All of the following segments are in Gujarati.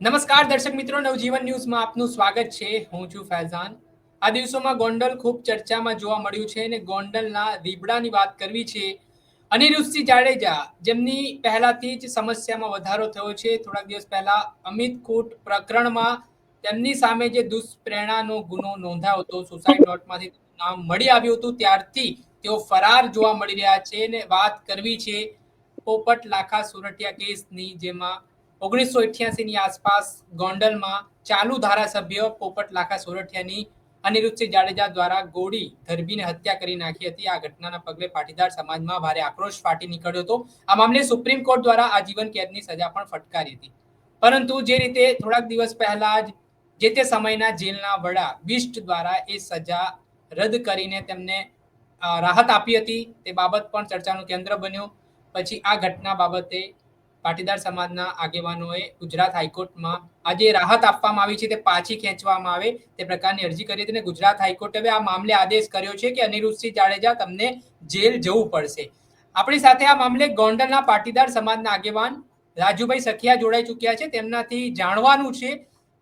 નમસ્કાર દર્શક મિત્રો, નવજીવન ન્યૂઝમાં આપનું સ્વાગત છે. હું છું ફૈઝાન. આ દિવસોમાં ગોંડલ ખૂબ ચર્ચામાં જોવા મળ્યું છે અને ગોંડલના રીબડાની વાત કરવી છે અનિરુદ્ધસિંહ જાડેજા, જેમની પહેલાથી જ સમસ્યામાં વધારો થયો છે. થોડાક દિવસ પહેલા અમિત કૂટ પ્રકરણમાં તેમની સામે જે દુષ્પ્રેરણાનો ગુનો નોંધાયો હતો સુસાઇડ નોટમાંથી નામ મળી આવ્યું હતું. ત્યારથી તેઓ ફરાર જોવા મળી રહ્યા છે અને વાત કરવી છે પોપટ લાખા સુરટિયા કેસની, જેમાં ઓગણીસો ની આસપાસ ગોંડલમાં ચાલુ ધારાસભ્ય પોપટ લાખા સોરઠિયાની અનિરુદ્ધસિંહ જાડેજા દ્વારા ગોળી ધરબીને હત્યા કરી નાખી હતી. આ ઘટનાના પગલે પાટીદાર સમાજમાં ભારે આક્રોશ ફાટી નીકળ્યો હતો. આ મામલે સુપ્રીમ કોર્ટ દ્વારા આજીવન કેદની સજા પણ ફટકારી હતી. પરંતુ જે રીતે થોડાક દિવસ પહેલા જ જે તે સમયના જેલના વડા બિસ્ટ દ્વારા એ સજા રદ કરીને તેમને રાહત આપી હતી. તે બાબત પણ ચર્ચાનું કેન્દ્ર બન્યું. પછી આ ઘટના બાબતે પાટીદાર સમાજના આગેવાનોએ ગુજરાત હાઈકોર્ટમાં આજે રાહત આપવામાં આવી છે તે પાછી ખેંચવામાં આવે તે પ્રકારની અરજી કરી હતી અને ગુજરાત હાઈકોર્ટે હવે આ મામલે આદેશ કર્યો છે કે અનિરુદ્ધસિંહ જાડેજા તમને જેલ જવું પડશે. આપણી સાથે આ મામલે ગોંડલના પાટીદાર સમાજના આગેવાન રાજુભાઈ સખિયા જોડાઈ ચૂક્યા છે તેમનાથી જાણવાનું છે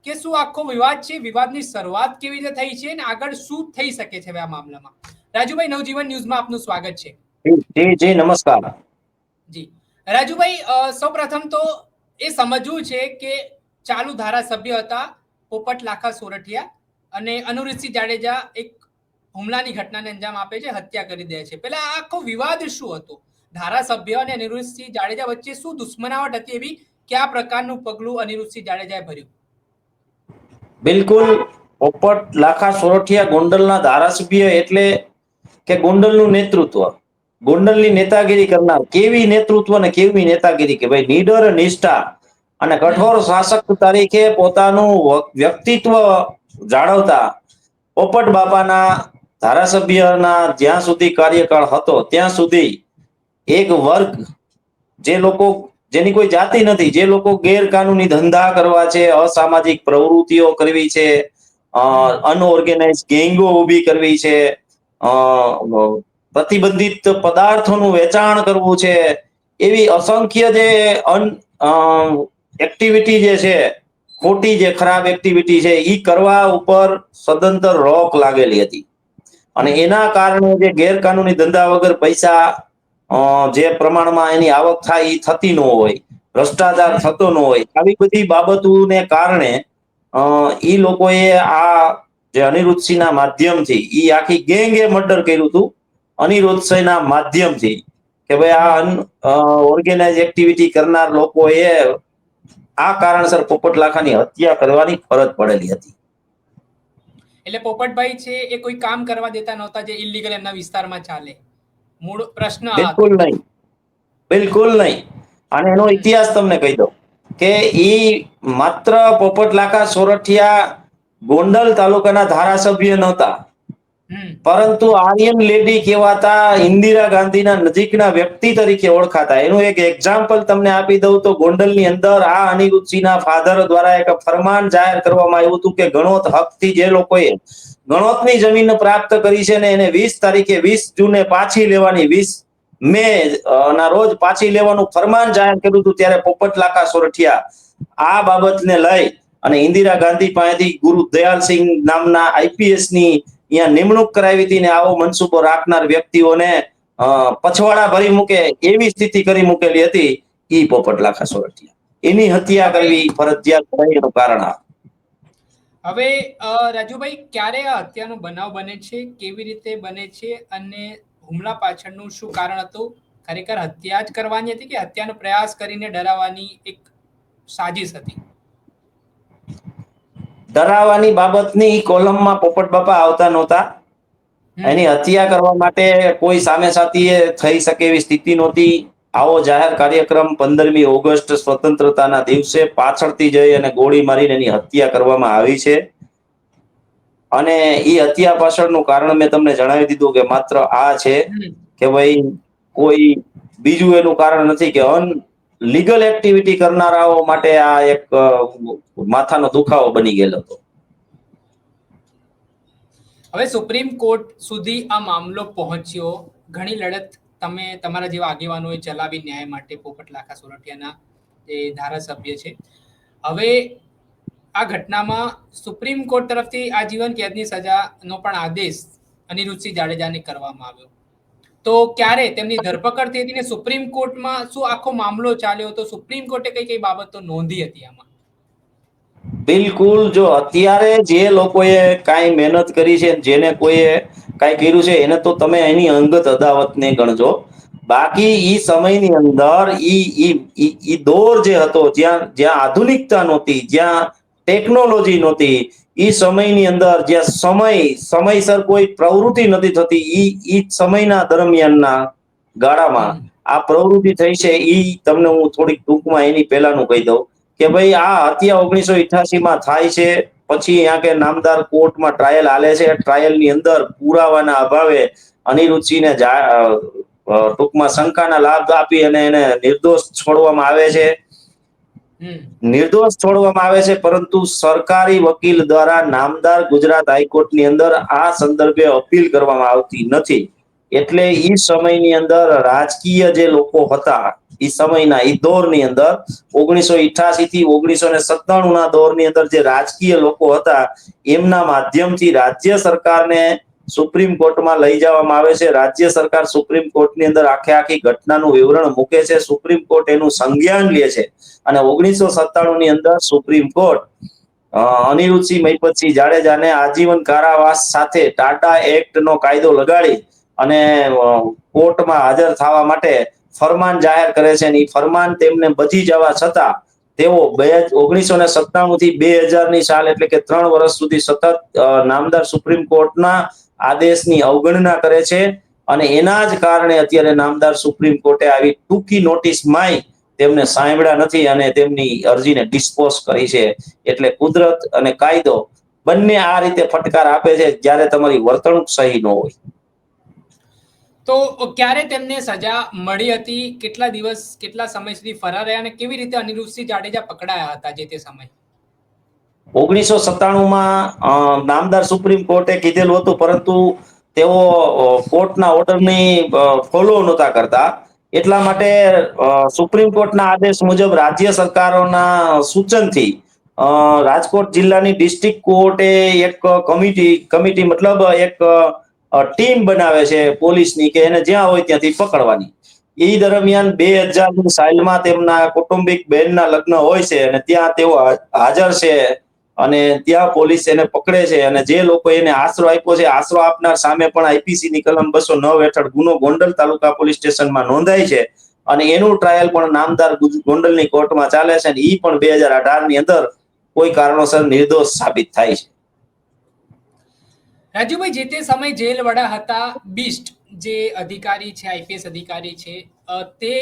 કે શું આખો વિવાદ છે વિવાદની શરૂઆત કેવી રીતે થઈ છે અને આગળ શું થઈ શકે છે આ મામલામાં. રાજુભાઈ નવજીવન ન્યૂઝમાં આપનું સ્વાગત છે. જી જી નમસ્કાર. જી. રાજુભાઈ સૌપ્રથમ તો એ સમજવું છે કે ચાલુ ધારાસભ્ય હતા પોપટ લાખા સોરઠિયા અને અનુરુદ્ધસિંહ જાડેજા એક હુમલાની ઘટનાને અંજામ આપે છે, હત્યા કરી દે છે. પેલા આખો વિવાદ શું હતો? ધારાસભ્ય અને અનિરુદ્ધસિંહ જાડેજા વચ્ચે શું દુશ્મનાવટ હતી એવી? કયા પ્રકારનું પગલું અનિરુદ્ધસિંહ જાડેજાએ ભર્યું? બિલકુલ, પોપટ લાખા સોરઠિયા ગોંડલના ધારાસભ્ય એટલે કે ગોંડલનું નેતૃત્વ. ગોંડલની નેતાગીરી કરનાર કેવી નેતૃત્વ ને કેવી નેતાગીરી કે ભાઈ નીડર નિષ્ઠા અને કઠોર શાસક તરીકે પોતાનું વ્યક્તિત્વ જાળવતા પોપટ બાપાના ધારાસભ્યના જ્યાં સુધી કાર્યકાળ હતો, ત્યાં સુધી એક વર્ગ જે લોકો, જેની કોઈ જાતિ નથી, જે લોકો ગેરકાનૂની ધંધા કરવા છે, અસામાજિક પ્રવૃત્તિઓ કરવી છે અનઓર્ગેનાઇઝ ગેંગો ઊભી કરવી છે પ્રતિબંધિત પદાર્થોનું વેચાણ કરવું છે, એવી અસંખ્ય જે અન એક્ટિવિટી જે છે, ખોટી જે ખરાબ એક્ટિવિટી છે એ કરવા ઉપર સદંતર રોક લાગેલી હતી. અને એના કારણે જે ગેરકાનૂની ધંધા વગર પૈસા જે પ્રમાણમાં એની આવક થાય એ થતી ન હોય, ભ્રષ્ટાચાર થતો ન હોય, આવી બધી બાબતોને કારણે ઈ લોકોએ આ જે અનિરુદ્ધસિંહના માધ્યમથી એ આખી ગેંગે મર્ડર કર્યું હતું. અનિરુદ્ધસિંહના માધ્યમથી કે ભાઈ આ ઓર્ગેનાઇઝ એક્ટિવિટી કરનાર લોકોએ આ કારણસર પોપટ લાખાની હત્યા કરવાની ફરજ પડેલી હતી. એટલે પોપટભાઈ છે એ કોઈ કામ કરવા દેતા નહોતા જે ઇલીગલ એમના વિસ્તારમાં ચાલે. મૂળ પ્રશ્ન બિલકુલ નહીં. બિલકુલ નહીં. અને એનો ઇતિહાસ તમને કહી દઉં કે એ માત્ર પોપટ લાખા સોરઠિયા ગોંડલ તાલુકાના ધારાસભ્ય નહોતા. પરંતુ આર્યન લેડી કહેવાતા ઇન્દિરા ગાંધીના નજીકના વ્યક્તિ તરીકે ઓળખાતા. એનું એક એક્ઝામ્પલ તમને આપી દઉં તો ગોંડલની અંદર આ અનિરુદ્ધસિંહના ફાધર દ્વારા એક ફરમાન જાહેર કરવામાં આવ્યું હતું કે ગણોત હકથી જે લોકોએ ગણોતની જમીન પ્રાપ્ત કરી છે ને એને વીસ તારીખે વીસ જૂને પાછી લેવાની વીસ મે ના રોજ પાછી લેવાનું ફરમાન જાહેર કર્યું હતું ત્યારે પોપટ લાખા સોરઠિયા આ બાબતને લઈ અને ઇન્દિરા ગાંધી પાસેથી ગુરુ દયાલસિંહ નામના આઈપીએસની અહીંયા નિમણૂક કરાવી હતી ને આવો મનસુબો રાખનાર વ્યક્તિઓને પછવાડા ભરી મૂકે એવી સ્થિતિ કરી મૂકેલી હતી, ઈ પોપટ લાખા સોરઠિયા. એની હત્યા કરવી ફરજિયાત હોય કારણ આ. હવે રાજુભાઈ, ક્યારે આ હત્યાનો બનાવ બને છે, કેવી રીતે બને છે અને હુમલા પાછળનું શું કારણ હતું? ખરેખર હત્યા જ કરવાની હતી કે હત્યાનો પ્રયાસ કરીને ડરાવવાની એક સાજિશ હતી? ડરાવવાની બાબતની કોલમમાં પોપટ બાપા આવતા નહોતા. એની હત્યા કરવા માટે કોઈ સામે સાથીએ થઈ શકે એવી સ્થિતિ નહોતી. આવો જાહેર કાર્યક્રમ પંદરમી ઓગસ્ટ સ્વતંત્રતાના દિવસે પાછળથી જઈ અને ગોળી મારીને એની હત્યા કરવામાં આવી છે. અને એ હત્યા પાછળનું કારણ મેં તમને જણાવી દીધું કે માત્ર આ છે કે ભાઈ કોઈ બીજું એનું કારણ નથી કે અન લીગલ એક્ટિવિટી કરનારાઓ માટે આ એક માથાનો દુખાવો બની ગયેલો હતો. હવે સુપ્રીમ કોર્ટ સુધી આ મામલો પહોંચ્યો. ઘણી લડત તમે તમારા જેવા આગેવાનોએ ચલાવી ન્યાય માટે પોપટ લાખા સોરઠિયાના જે ધારાસભ્ય છે. હવે આ ઘટનામાં સુપ્રીમ કોર્ટ તરફથી આજીવન કેદની સજાનો પણ આદેશ અનિરુદ્ધસિંહ જાડેજાને કરવામાં આવ્યો. તો ક્યારે તેમની ધરપકડ થઈ હતી ને સુપ્રીમ કોર્ટમાં શું આખો મામલો ચાલ્યો હતો? સુપ્રીમ કોર્ટે કઈ કઈ બાબતો નોંધી હતી આમાં? બિલકુલ, જો અત્યારે જે લોકોએ કાંઈ મહેનત કરી છે, જેને કોઈએ કાંઈ કર્યું છે, એને તો તમે એની અંગત અદાવતને ગણજો. બાકી ઈ સમયની અંદર ઈ ઈ, ઈ- દોર જે હતો, જ્યાં જ્યાં આધુનિકતા નહોતી, જ્યાં ટેકનોલોજી નહોતી. એ સમયની અંદર જ્યાં સમય સમયસર કોઈ પ્રવૃત્તિ નથી થતી ઈ ઈ સમયના દરમિયાનના ગાળામાં આ પ્રવૃત્તિ થઈ છે ઈ તમને હું થોડીક ટૂંકમાં એની પહેલાનું કહી દઉં કે ભાઈ આ હત્યા ઓગણીસો ઇઠ્યાસી માં થાય છે પછી અહીંયા કે નામદાર કોર્ટમાં ટ્રાયલ હાલે છે ટ્રાયલની અંદર પુરાવાના અભાવે અનિરુચિને ટૂંકમાં શંકાના લાભ આપી અને એને નિર્દોષ છોડવામાં આવે છે. નિર્દોષ છોડવામાં આવે છે, પરંતુ સરકારી વકીલ દ્વારા નામદાર ગુજરાત હાઈકોર્ટની અંદર આ સંદર્ભે અપીલ કરવામાં આવતી નથી. એટલે એ સમયની અંદર રાજકીય જે લોકો હતા એ સમયના ઈ દોરની અંદર, ઓગણીસો ઇઠાસી થી ઓગણીસો ને સત્તાણું ના દોરની અંદર જે રાજકીય લોકો હતા, એમના માધ્યમથી રાજ્ય સરકારને સુપ્રીમ કોર્ટમાં લઈ જવામાં આવે છે. રાજ્ય સરકાર સુપ્રીમ કોર્ટની અંદર આખે આખી ઘટનાનું વિવરણ મૂકે છે. સુપ્રીમ કોર્ટ એનું સંજ્ઞાન લે છે. અને ઓગણીસો સત્તાણું ની અંદર સુપ્રીમ કોર્ટ અનિરુદ્ધસિંહ મહિપતસિંહ જાડેજાને આજીવન કારાવાસ સાથે ટાટા એક્ટ નો કાયદો લગાડી અને કોર્ટમાં હાજર થવા માટે ફરમાન જાહેર કરે છે. અને ફરમાન તેમને બચી જવા છતાં તેઓ બે ઓગણીસો ને સત્તાણું થી બે ની સાલ એટલે કે ત્રણ વર્ષ સુધી સતત નામદાર સુપ્રીમ કોર્ટના આદેશની અવગણના કરે છે અને એના જ કારણે અત્યારે નામદાર સુપ્રીમ કોર્ટે આવી ટૂંકી નોટિસમાં તેમને સાંભળ્યા નથી અને તેમની અરજીને ડિસ્પોઝ કરી છે. એટલે કુદરત અને કાયદો બંને આ રીતે ફટકાર આપે છે જ્યારે તમારી વર્તણૂક સહી ન હોય. તો ક્યારે તેમને સજા મળી હતી? કેટલા દિવસ, કેટલા સમય સુધી ફરાર રહ્યા અને કેવી રીતે અનિરુદ્ધસિંહ જાડેજા પકડાયા હતા જે તે સમય? ઓગણીસો સત્તાણુંમાં નામદાર સુપ્રીમ કોર્ટે કીધેલું હતું, પરંતુ તેઓ કોર્ટના ઓર્ડરની ફોલો નહોતા કરતા. એટલા માટે સુપ્રીમ કોર્ટના આદેશ મુજબ રાજ્ય સરકારોના સૂચનથી રાજકોટ જિલ્લાની ડિસ્ટ્રિક્ટ કોર્ટે એક કમિટી કમિટી મતલબ એક ટીમ બનાવે છે પોલીસની કે એને જ્યાં હોય ત્યાંથી પકડવાની. એ દરમિયાન બે હજારની સાઇલમાં તેમના કૌટુંબિક બહેનના લગ્ન હોય છે અને ત્યાં તેઓ હાજર છે અને ત્યાં પોલીસ એને પકડે છે અને જે લોકો એને આશરો આપ્યો છે, આશરો આપનાર સામે પણ આઈપીસી ની કલમ બસો નવ હેઠળ ગુનો ગોંડલ તાલુકા પોલીસ સ્ટેશનમાં નોંધાય છે અને એનું ટ્રાયલ પણ નામદાર ગોંડલની કોર્ટમાં ચાલે છે અને ઈ પણ બે હજાર અઢારની અંદર કોઈ કારણોસર નિર્દોષ સાબિત થાય છે. રાજુભાઈ, જે તે સમય જેલ વડા હતા, બિસ્ટ જે અધિકારી છે, આઈપીએસ અધિકારી છે તે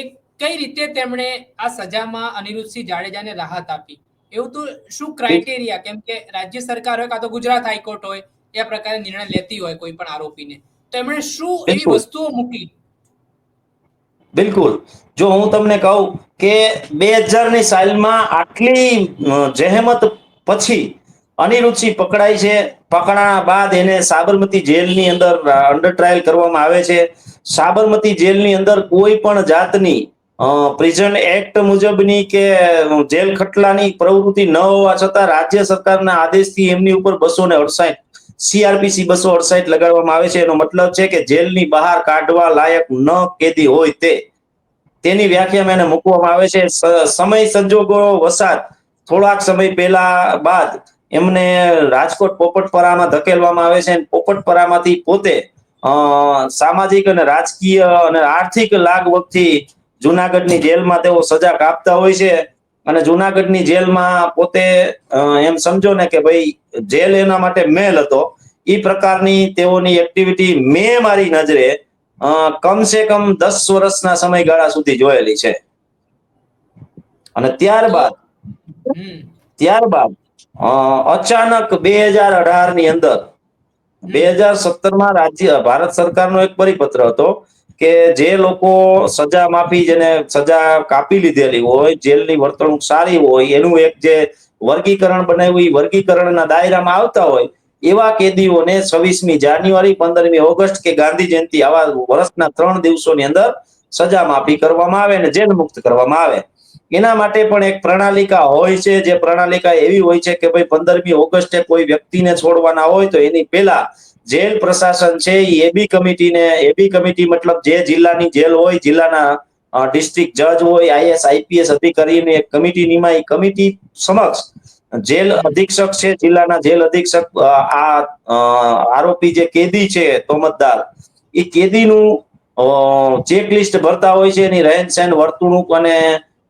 કઈ રીતે તેમણે આ સજામાં અનિરુદ્ધસિંહ જાડેજાને રાહત આપી? એવું તો શું ક્રાઇટેરિયા કેમ કે રાજ્ય સરકાર હોય કાં તો ગુજરાત હાઈકોર્ટ હોય એ પ્રકારે નિર્ણય લેતી હોય કોઈ પણ આરોપીને. તો એમણે શું એવી વસ્તુઓ મૂકી? બિલકુલ. જો હું તમને કહું કે બે હજારની સાલમાં આટલી જહેમત પછી અનિરુચિ પકડાય છે. પકડાયા બાદ એને સાબરમતી જેલની અંદર અંડર ટ્રાયલ કરવામાં આવે છે. સાબરમતી જેલની અંદર કોઈ પણ જાતની પ્રિઝન એક્ટ મુજબની કે જેલ ખટલાની પ્રવૃત્તિ ન હોવા છતાં રાજ્ય સરકારના આદેશથી એમની ઉપર બસો ને અડસાઠ સીઆરપીસી બસો અડસાઠ લગાડવામાં આવે છે. એનો મતલબ છે કે જેલની બહાર કાઢવા લાયક ન કેદી હોય તે. તેની વ્યાખ્યામાં એને મૂકવામાં આવે છે. સમય સંજોગો વસાત, થોડાક સમય પહેલા બાદ એમને રાજકોટ પોપટપરામાં ધકેલવામાં આવે છે પોપટપરામાંથી પોતે સામાજિક અને રાજકીય અને આર્થિક લાગવગથી જુનાગઢની જેલમાં તેઓ સજા કાપતા હોય છે અને જુનાગઢની જેલમાં પોતે એમ સમજો ને કે ભાઈ જેલ એના માટે મેલ હતો. એ પ્રકારની તેઓની એક્ટિવિટી મેં મારી નજરે કમસે કમ દસ વર્ષના સમયગાળા સુધી જોયેલી છે. અને ત્યારબાદ ત્યારબાદ અચાનક બે હજાર અઢારની અંદર બે હજાર સત્તરમાં રાજ્ય ભારત સરકારનો એક પરિપત્ર હતો કે જે લોકો સજા માફી જેને સજા કાપી લીધેલી હોય, જેલની વર્તણૂક સારી હોય, એનું એક જે વર્ગીકરણ બનાવ્યું એ વર્ગીકરણના દાયરામાં આવતા હોય, એવા કેદીઓને છવ્વીસમી જાન્યુઆરી, પંદરમી ઓગસ્ટ કે ગાંધી જયંતિ આવા વર્ષના ત્રણ દિવસોની અંદર સજા માફી કરવામાં આવે અને જેલ મુક્ત કરવામાં આવે. એના માટે પણ એક પ્રણાલિકા હોય છે, જે પ્રણાલિકા એવી હોય છે કે ભાઈ પંદરમી ઓગસ્ટે કોઈ વ્યક્તિને છોડવાના હોય તો એની પહેલા જેલ પ્રશાસન છે એ એબી કમિટીને એબી કમિટી મતલબ જે જિલ્લાની જેલ હોય, જિલ્લાના ડિસ્ટ્રિક્ટ જજ હોય આઈએસ આઈપીએસ અધિકારીની એક કમિટી નિમાય. કમિટી સમક્ષ જેલ અધિક્ષક છે, જિલ્લાના જેલ અધિક્ષક આ આરોપી જે કેદી છે તોમતદાર એ કેદીનું ચેકલિસ્ટ ભરતા હોય છે, એની રહેન સહેન વર્તણૂક અને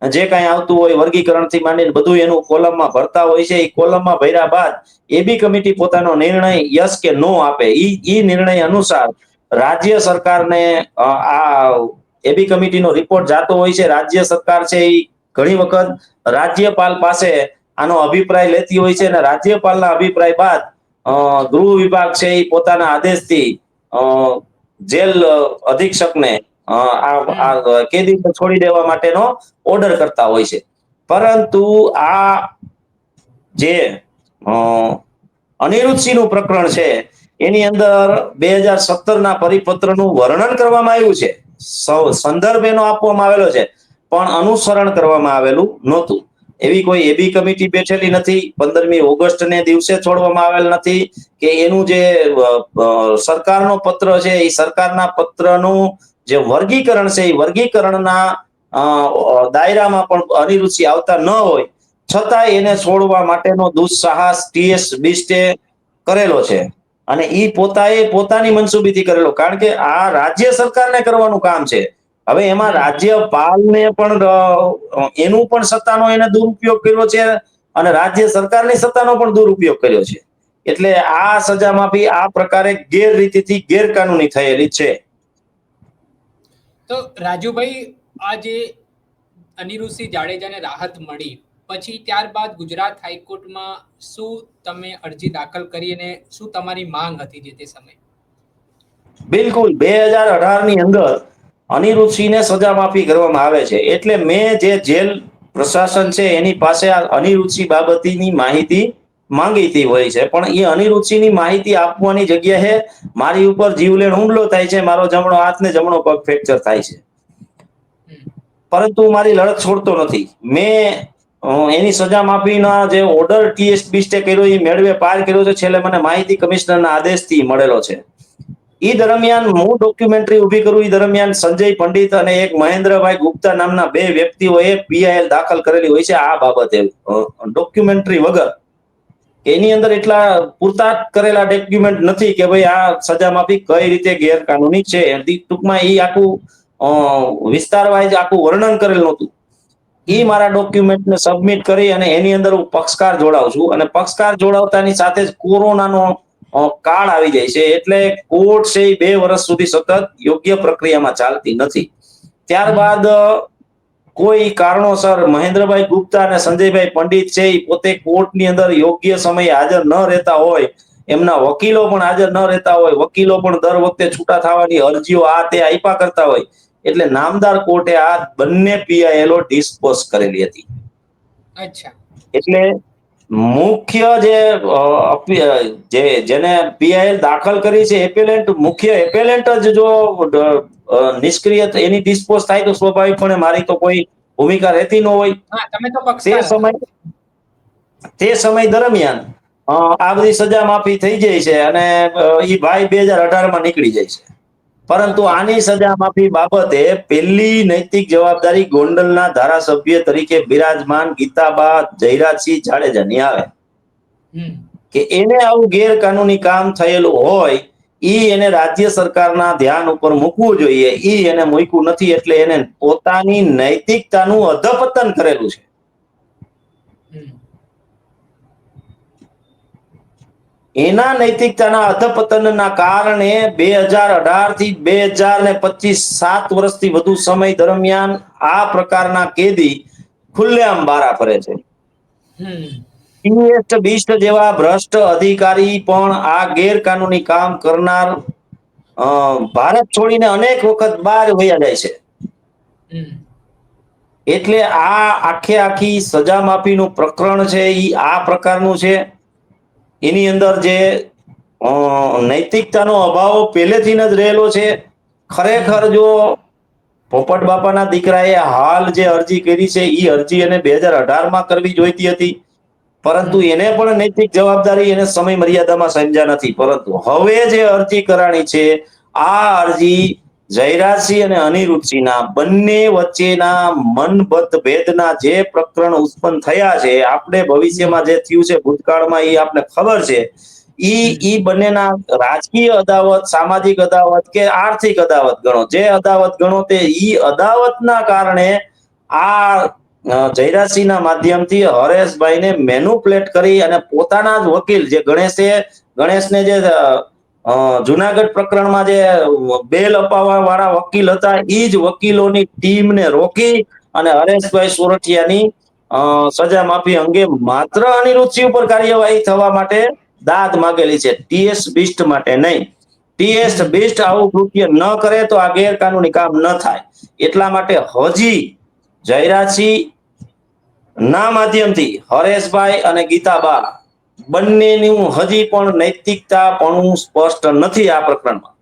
જે કાંઈ આવતું હોય વર્ગીકરણથી માંડીને બધું એનું કોલમમાં ભરતા હોય છે, એ કોલમમાં ભર્યા બાદ એબી કમિટી પોતાનો નિર્ણય યસ કે નો આપે. ઈ ઈ નિર્ણય અનુસાર રાજ્ય સરકારને આ એબી કમિટીનો રિપોર્ટ જાતો હોય છે, રાજ્ય સરકાર છે એ ઘણી વખત રાજ્યપાલ પાસે આનો અભિપ્રાય લેતી હોય છે અને રાજ્યપાલના અભિપ્રાય બાદ ગૃહ વિભાગ છે એ પોતાના આદેશથી જેલ અધિક્ષકને આ કેદીને છોડી દેવા માટેનો ઓર્ડર કરતા હોય છે. પરંતુ આ જે અનિરુદ્ધસિંહનું પ્રકરણ છે એની અંદર બે હજાર સત્તરના પરિપત્રનું વર્ણન કરવામાં આવ્યું છે. સંદર્ભ એનો આપવામાં આવેલો છે. પણ અનુસરણ કરવામાં આવેલું નહોતું. એવી કોઈ એબી કમિટી બેઠેલી નથી. પંદરમી ઓગસ્ટ ને દિવસે છોડવામાં આવેલ નથી કે એનું જે સરકારનો પત્ર છે એ સરકારના પત્રનું જે વર્ગીકરણ છે, એ વર્ગીકરણના દાયરામાં પણ અનિરુચિ આવતા ન હોય છતાં એને છોડવા માટેનો દુસ્સાહસ ટીએસ બિસ્ટે કરેલો છે. અને એ પોતાએ પોતાની મનસુબીથી કરેલો, કારણ કે આ રાજ્ય સરકારને કરવાનું કામ છે. હવે એમાં રાજ્યપાલને પણ એનું પણ સત્તાનો એને દુરુપયોગ કર્યો છે અને રાજ્ય સરકારની સત્તાનો પણ દુરુપયોગ કર્યો છે. એટલે આ સજા માફી આ પ્રકારે ગેરરીતિથી ગેરકાનૂની થયેલી છે. તો રાજુભાઈ આ જે અનિરુદ્ધસિંહ જાડેજાને રાહત મળી. પછી ત્યારબાદ ગુજરાત હાઈકોર્ટમાં શું તમે અરજી દાખલ કરી અને શું તમારી માંગ હતી જે તે સમયે? બિલકુલ. બે હજાર અઢારની અંદર અનિરુદ્ધસિંહને સજા માફી કરવામાં આવે છે. એટલે મેં જે જેલ પ્રશાસન છે, એની પાસે આ અનિરુદ્ધસિંહ બાબતની માહિતી માંગીતી હોય છે. પણ એ અનિરુચિની માહિતી આપવાની જગ્યાએ મારી ઉપર જીવલેણ હુમલો થાય છે, મારો જમણો હાથ ને જમણો પગ ફ્રેક્ચર થાય છે. પરંતુ મારી લડત છોડતો નથી. મેં એની સજા માફીના જે ઓર્ડર ટીએસ બીસ્ટે કર્યો, એ મેળવે પાર કર્યો છે. છેલ્લે મને માહિતી કમિશનરના આદેશથી મળેલો છે. એ દરમિયાન હું ડોક્યુમેન્ટરી ઊભી કરું એ દરમિયાન સંજય પંડિત અને એક મહેન્દ્રભાઈ ગુપ્તા નામના બે વ્યક્તિઓએ પીઆઈએલ દાખલ કરેલી હોય છે. આ બાબતે ડોક્યુમેન્ટરી વગર એની અંદર એટલા પૂરતા કરેલા ડોક્યુમેન્ટ નથી કે ભાઈ આ સજા માફી કઈ રીતે ગેરકાનૂની છે? ટૂંકમાં એ આખું વિસ્તાર વાઇઝ આખું વર્ણન કરેલ નહોતું. એ મારા ડોક્યુમેન્ટને સબમિટ કરી અને એની અંદર હું પક્ષકાર જોડાઉં છું. અને પક્ષકાર જોડાવતાની સાથે જ કોરોનાનો કાળ આવી જાય છે. એટલે કોર્ટ છે એ બે વર્ષ સુધી સતત યોગ્ય પ્રક્રિયામાં ચાલતી નથી. ત્યારબાદ કોઈ કારણોસર મહેન્દ્રભાઈ ગુપ્તા અને સંજયભાઈ પંડિત છે એ પોતે કોર્ટની અંદર યોગ્ય સમયે હાજર ન રહેતા હોય એમના વકીલો પણ હાજર ન રહેતા હોય વકીલો પણ દર વખતે છૂટા થવાની અરજીઓ આ તે આપ્યા કરતા હોય એટલે નામદાર કોર્ટે આ બંને પીઆઈએલઓ ડિસ્પોઝ કરેલી હતી. અચ્છા. એટલે મુખ્ય જે જે જેને પીઆઈએલ દાખલ કરી છે એપેલેન્ટ મુખ્ય એપેલેન્ટ જ જો નિષ્ક્રિય એની ડિસ્પોઝ થાય તો સ્વાભાવિકપણે મારી તો કોઈ ભૂમિકા રહેતી ન હોય. તો સમય તે સમય દરમિયાન આ બધી સજા માફી થઈ જાય છે અને એ ભાઈ બે હજાર અઢારમાં નીકળી જાય છે. પરંતુ આની સજા માફી બાબતે પહેલી નૈતિક જવાબદારી ગોંડલના ધારાસભ્ય તરીકે બિરાજમાન ગીતાબા જયરાજસિંહ જાડેજાની આવે. કે એને આવું ગેરકાનૂની કામ થયેલું હોય ઈ એને રાજ્ય સરકારના ધ્યાન ઉપર મૂકવું જોઈએ. ઈ એને મૂક્યું નથી એટલે એને પોતાની નૈતિકતાનું અધપતન કરેલું છે. એના નૈતિકતાના અધપતનના કારણે બે હજાર અઢારથી બે હજાર ને પચીસ સાત વર્ષથી વધુ સમય દરમિયાન આ પ્રકારના કેદી ખુલ્લેઆમ બારા ફરે છે. હમ. બિસ્ટ જેવા ભ્રષ્ટ અધિકારી પણ આ ગેરકાનૂની કામ કરનાર ભારત છોડીને અનેક વખત બહાર વયા જાય છે. એટલે આ આખે આખી સજા માફીનું પ્રકરણ છે એ આ પ્રકારનું છે. એની અંદર જે નૈતિકતાનો અભાવ પહેલેથી જ રહેલો છે. ખરેખર જો પોપટ બાપાના દીકરાએ હાલ જે અરજી કરી છે એ અરજી એને બે હજાર અઢારમાં કરવી જોઈતી હતી. પરંતુ એને પણ નૈતિક જવાબદારી એને સમય મર્યાદામાં સમજ્યા નથી. પરંતુ હવે જે અરજી કરાણી છે, આ અરજી જયરાજસિંહ અને અનિરુદ્ધસિંહના બંને વચ્ચેના મનબદ્ધ ભેદના જે પ્રકરણ ઉત્પન્ન થયા છે, આપણે ભવિષ્યમાં જે થયું છે, ભૂતકાળમાં એ આપણે ખબર છે, ઈ ઈ બંનેના રાજકીય અદાવત, સામાજિક અદાવત કે આર્થિક અદાવત ગણો. જે અદાવત ગણો તે ઈ અદાવતના કારણે આ જયરાજસિંહના માધ્યમથી હરેશભાઈને મેનુપ્લેટ કરી અને પોતાના જ વકીલ જે ગણેશે, ગણેશને જે જુનાગઢ પ્રકરણમાં જે બેલ અપાવવા વાળા વકીલ હતા એ જ વકીલોની ટીમને રોકી અને હરેશભાઈ સોરઠિયાની સજા માફી અંગે માત્ર અનિરુદ્ધસિંહ ઉપર કાર્યવાહી થવા માટે દાદ માગેલી છે. ટીએસ બિસ્ટ માટે નહીં. ટીએસ બિસ્ટ આવું કૃત્ય ન કરે તો આ ગેરકાનૂની કામ ન થાય. એટલા માટે હજી જયરાજસિંહ ના માધ્યમથી, હરેશભાઈ અને ગીતાબા બંનેનું હજી પણ નૈતિકતા પણ સ્પષ્ટ નથી આ પ્રકરણમાં.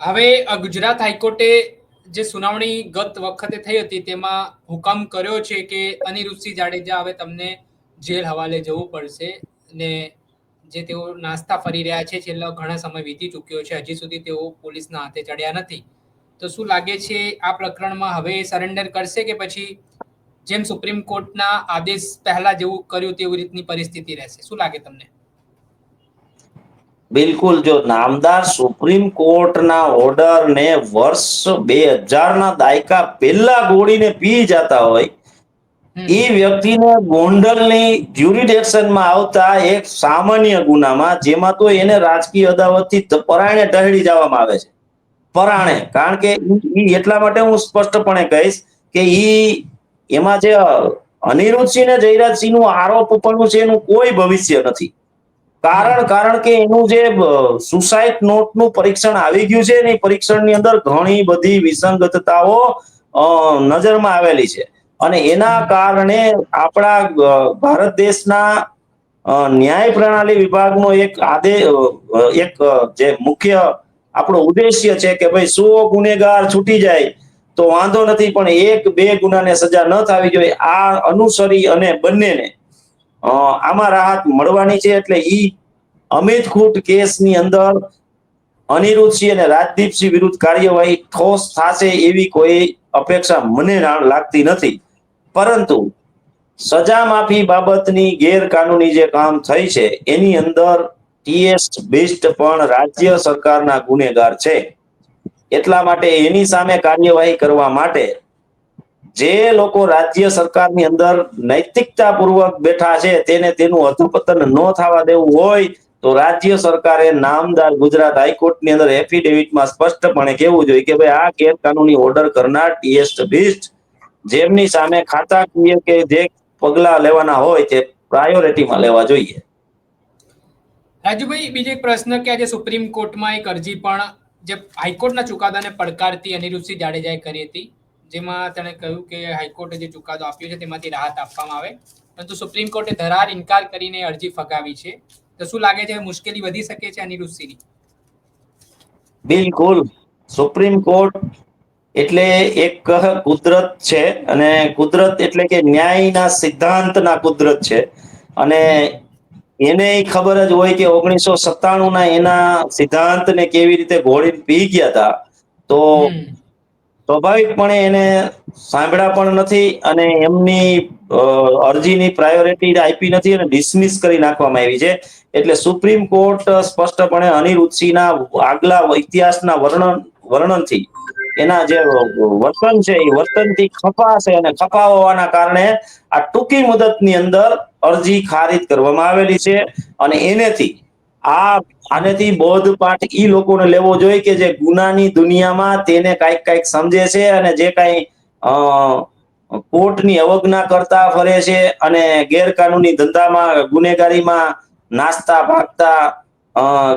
હવે ગુજરાત હાઈકોર્ટે જે સુનાવણી ગત વખતે થઈ હતી, તેમાં હુકમ કર્યો છે કે અનિરુદ્ધસિંહ જાડેજા હવે તમને જેલ હવાલે જવું પડશે ને જે તેઓ નાસ્તા ફરી રહ્યા છે, છેલ્લા ઘણા સમય વીતી ચૂક્યો છે, હજી સુધી તેઓ પોલીસના હાથે ચડ્યા નથી. તો શું લાગે છે આ પ્રકરણમાં હવે સરેન્ડર કરશે કે પછી જેમ સુપ્રીમ કોર્ટના આદેશ પહેલા જેવું કર્યું તેવી રીતની પરિસ્થિતિ રહેશે? શું લાગે તમને? બિલકુલ. જો નામદાર સુપ્રીમ કોર્ટના ઓર્ડરને વર્ષ બે હજારના દાયકા પહેલા ગોળીને પી જતા હોય એ વ્યક્તિને ગોંડલની જ્યુરિડેક્શનમાં આવતા એક સામાન્ય ગુનામાં જેમાં તો એને રાજકીય અદાવતથી પરાયણે ટહેડી જવામાં આવે છે. પરાણે. કારણ કે ઈ એટલા માટે હું સ્પષ્ટપણે કહીશ કે ઈ એમાં જે અનિરુદ્ધસિંહ ને જયરાજસિંહનું આરોપ ઉપરનું છે એનું કોઈ ભવિષ્ય નથી. કારણ કારણ કે એનું જે સુસાઇડ નોટનું પરીક્ષણ આવી ગયું છે એ પરીક્ષણની અંદર ઘણી બધી વિસંગતતાઓ નજરમાં આવેલી છે. અને એના કારણે આપણા ભારત દેશના ન્યાય પ્રણાલી વિભાગનો એક આદે એક જે મુખ્ય આપણો ઉદ્દેશ્ય છે કે ભાઈ સો ગુનેગાર છૂટી જાય, તો વાંધો નથી, પણ એક બે ગુનાને સજા ન થવી જોઈએ, આ અનુસરી અને બંનેને. આમાં રાહત મળવાની છે એટલે ઈ અમિત ખૂટ કેસની અંદર અનિરુદ્ધસિંહ અને રાજદીપસિંહ વિરુદ્ધ કાર્યવાહી ઠોસ થશે એવી કોઈ અપેક્ષા મને લાગતી નથી. પરંતુ સજા માફી બાબતની ગેરકાનૂની જે કામ થઈ છે, એની અંદર ટીએસ બિસ્ટ પણ રાજ્ય સરકારના ગુનેગાર છે. એટલા માટે એની સામે કાર્યવાહી કરવા માટે જે લોકો રાજ્ય સરકારની અંદર નૈતિકતા પૂર્વક બેઠા છે, તેને તેનું અધપતન ન થવા દેવું હોય, તો રાજ્ય સરકારે નામદાર ગુજરાત હાઈકોર્ટની અંદર એફિડેવિટમાં સ્પષ્ટપણે કહેવું જોઈએ કે ભાઈ, આ ગેરકાનૂની ઓર્ડર કરનાર ટીએસ બિસ્ટ જેમની સામે ખાતાકીય કે જે પગલા લેવાના હોય તે પ્રાયોરિટીમાં લેવા જોઈએ. રાજુભાઈ, બીજો એક પ્રશ્ન કે આજે સુપ્રીમ કોર્ટમાં એક અરજી પણ જે હાઈકોર્ટના ચુકાદાને પડકારતી અનિરુદ્ધસિંહ જાડેજાએ કરી હતી, જેમાં તેણે કહ્યું કે હાઈકોર્ટે જે ચુકાદો આપ્યો છે તેમાંથી રાહત આપવામાં આવે. પરંતુ સુપ્રીમ કોર્ટે ધરાર ઇનકાર કરીને અરજી ફગાવી છે. તો શું લાગે છે, મુશ્કેલી વધી શકે છે અનિરુદ્ધસિંહની? બિલકુલ. સુપ્રીમ કોર્ટ એટલે એક કુદરત છે અને કુદરત એટલે કે ન્યાયના સિદ્ધાંતના કુદરત છે. અને એને ખબર જ હોય કે ઓગણીસો સત્તાણું ના એના સિદ્ધાંતને કેવી રીતે ઘોડીને પી ગયા હતા તો. સ્વાભાવિકપણે એને સાંભળ્યા પણ નથી અને એમની અરજીની પ્રાયોરિટી આપી નથી અને ડિસમિસ કરી નાખવામાં આવી છે એટલે સુપ્રીમ કોર્ટ સ્પષ્ટપણે અનિરુદ્ધસિંહના આગલા ઇતિહાસના વર્ણન વર્ણનથી એના જે વર્તન છે એ વર્તનથી છે અને ખફા હોવાના કારણે આ ટૂંકી મુદતની અંદર અરજી ખારિજ કરવામાં આવેલી છે અને એનેથી આ આનેથી બોધપાઠ ઈ લોકોને લેવો જોઈએ કે જે ગુનાની દુનિયામાં તેને કાંઈક કાંઈક સમજે છે અને જે કાંઈ કોર્ટની અવજ્ઞા કરતા ફરે છે અને ગેરકાનૂની ધંધામાં, ગુનેગારીમાં નાસ્તા, ભાગતા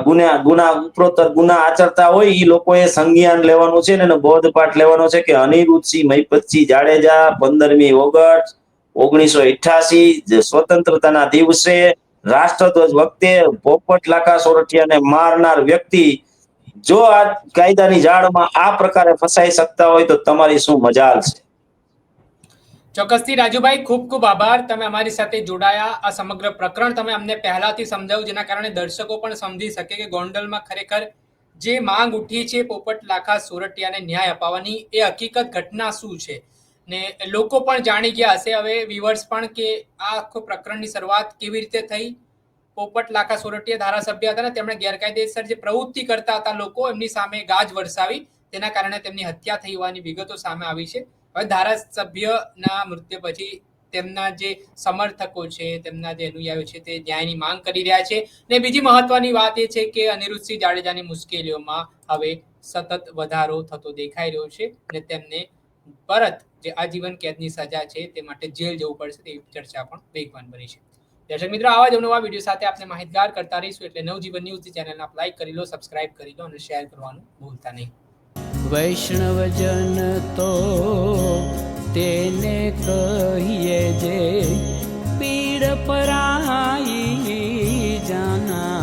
ગુના ગુના, ઉપરોત્તર ગુના આચરતા હોય એ લોકોએ સંજ્ઞાન લેવાનું છે ને એનો બોધપાઠ લેવાનો છે કે અનિરુદ્ધસિંહ મહિપતસિંહ જાડેજા પંદરમી ઓગસ્ટ ઓગણીસો અઠ્યાસી સ્વતંત્રતાના દિવસે રાષ્ટ્રધ્વજ વખતે પોપટ લાખા સોરઠિયાને મારનાર વ્યક્તિ જો આ કાયદાની જાળમાં આ પ્રકારે ફસાઈ શકતા હોય તો તમારી શું મજાલ છે ચોક્કસથી રાજુભાઈ, ખૂબ ખૂબ આભાર. તમે અમારી સાથે જોડાયા. આ સમગ્ર પ્રકરણ તમે અમને પહેલાથી સમજાવ્યું, જેના કારણે દર્શકો પણ સમજી શકે કે ગોંડલમાં ખરેખર જે માંગ ઉઠી છે પોપટ લાખા સોરઠિયાને ન્યાય અપાવવાની, એ હકીકત ઘટના શું છે? ને લોકો પણ જાણી ગયા હશે. હવે વિવર્સ પણ કે આ આખો પ્રકરણની શરૂઆત કેવી રીતે થઈ? પોપટ લાખા સોરઠિયા ધારાસભ્ય હતા ને, તેમણે ગેરકાયદેસર જે પ્રવૃત્તિ કરતા હતા લોકો, એમની સામે ગાજ વરસાવી, તેના કારણે તેમની હત્યા થઈ હોવાની વિગતો સામે આવી છે. હવે ધારાસભ્યના મૃત્યુ પછી તેમના જે સમર્થકો છે, તેમના જે અનુયાયીઓ છે, તે ન્યાયની માંગ કરી રહ્યા છે. ને બીજી મહત્વની વાત એ છે કે અનિરુદ્ધસિંહ જાડેજાની મુશ્કેલીઓમાં હવે સતત વધારો થતો દેખાઈ રહ્યો છે ને તેમને પરત જે આજીવન કેદની સજા છે તે માટે જેલ જવું પડશે તેવી ચર્ચા પણ વેગવાન બની છે. દર્શક મિત્રો, આવા જ નવા વીડિયો સાથે આપણે માહિતગાર કરતા રહીશું એટલે નવજીવન ન્યૂઝની ચેનલને આપ લાઈક કરી લો સબસ્ક્રાઇબ કરી લો અને શેર કરવાનું ભૂલતા નહીં. વૈષ્ણવજન તો તેને કહીએ જે પીડ પરાઈ જાના